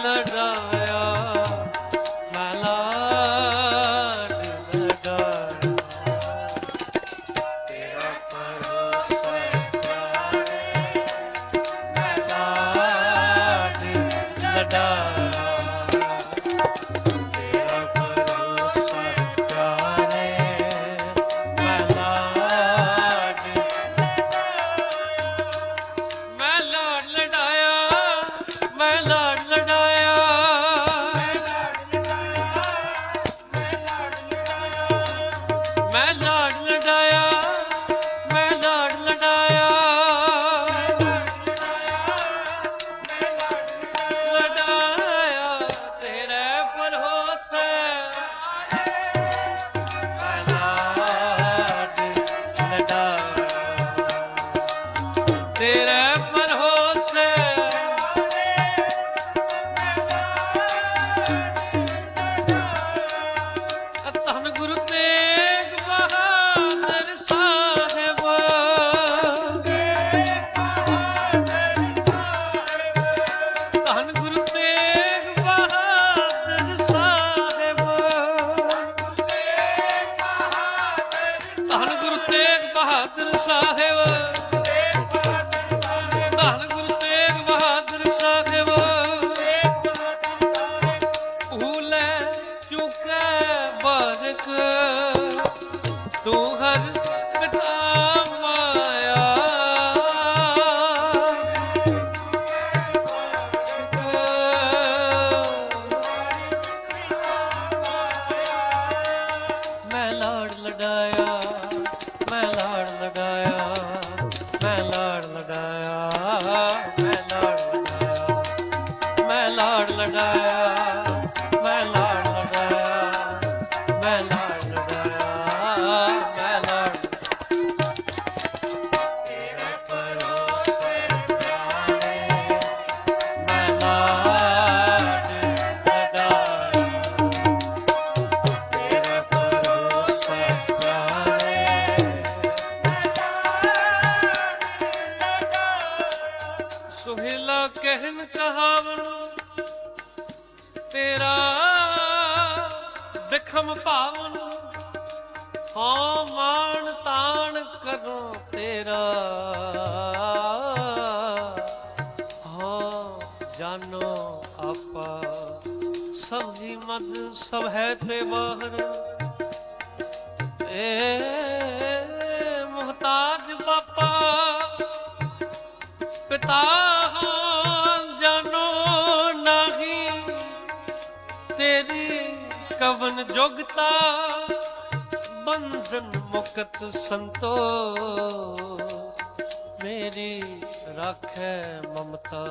Yanlardan ਖਮ ਭਾਵਨ ਹੋ ਮਾਨ ਤਾਣ ਕਰੋ ਤੇਰਾ। ਹਾਂ ਜਾਨੋ ਆਪਾ, ਸਭ ਜੀ ਮਦ ਸਭ ਹੈ ਤੇ ਬਾਹਰ ਏ ਮੁਹਤਾਜ ਪਾਪਾ ਪਿਤਾ ਹਾਂ ਜਾਨੋ ਨਹੀਂ, ਤੇਰੀ ਕਵਨ ਜੁਗਤਾ, ਬੰਧਨ ਮੁਕਤ ਸੰਤੋ ਮੇਰੀ ਰਾਖੈ ਮਮਤਾ,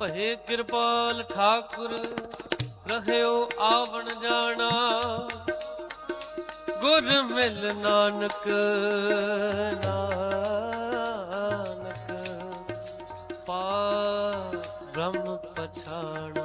ਭਏ ਕਿਰਪਾਲ ਠਾਕੁਰ, ਰਹਿਓ ਆਵਣ ਜਾਣਾ। ਗੁਰ ਮਿਲ ਨਾਨਕ ਨਾਨਕ ਪਾ ਬ੍ਰਹਮ ਪਛਾਣ।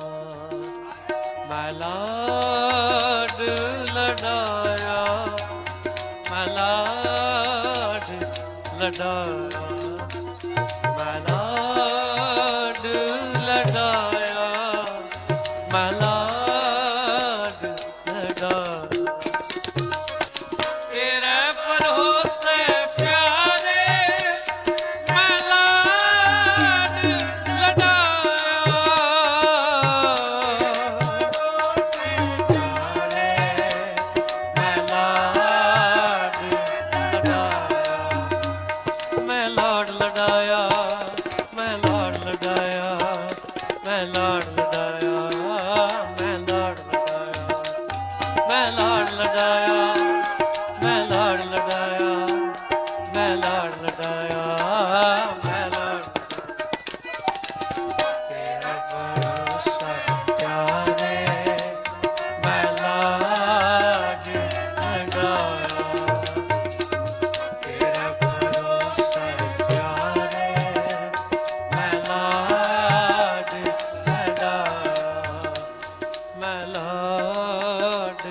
ਲਾਡ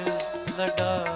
ਲਡਾ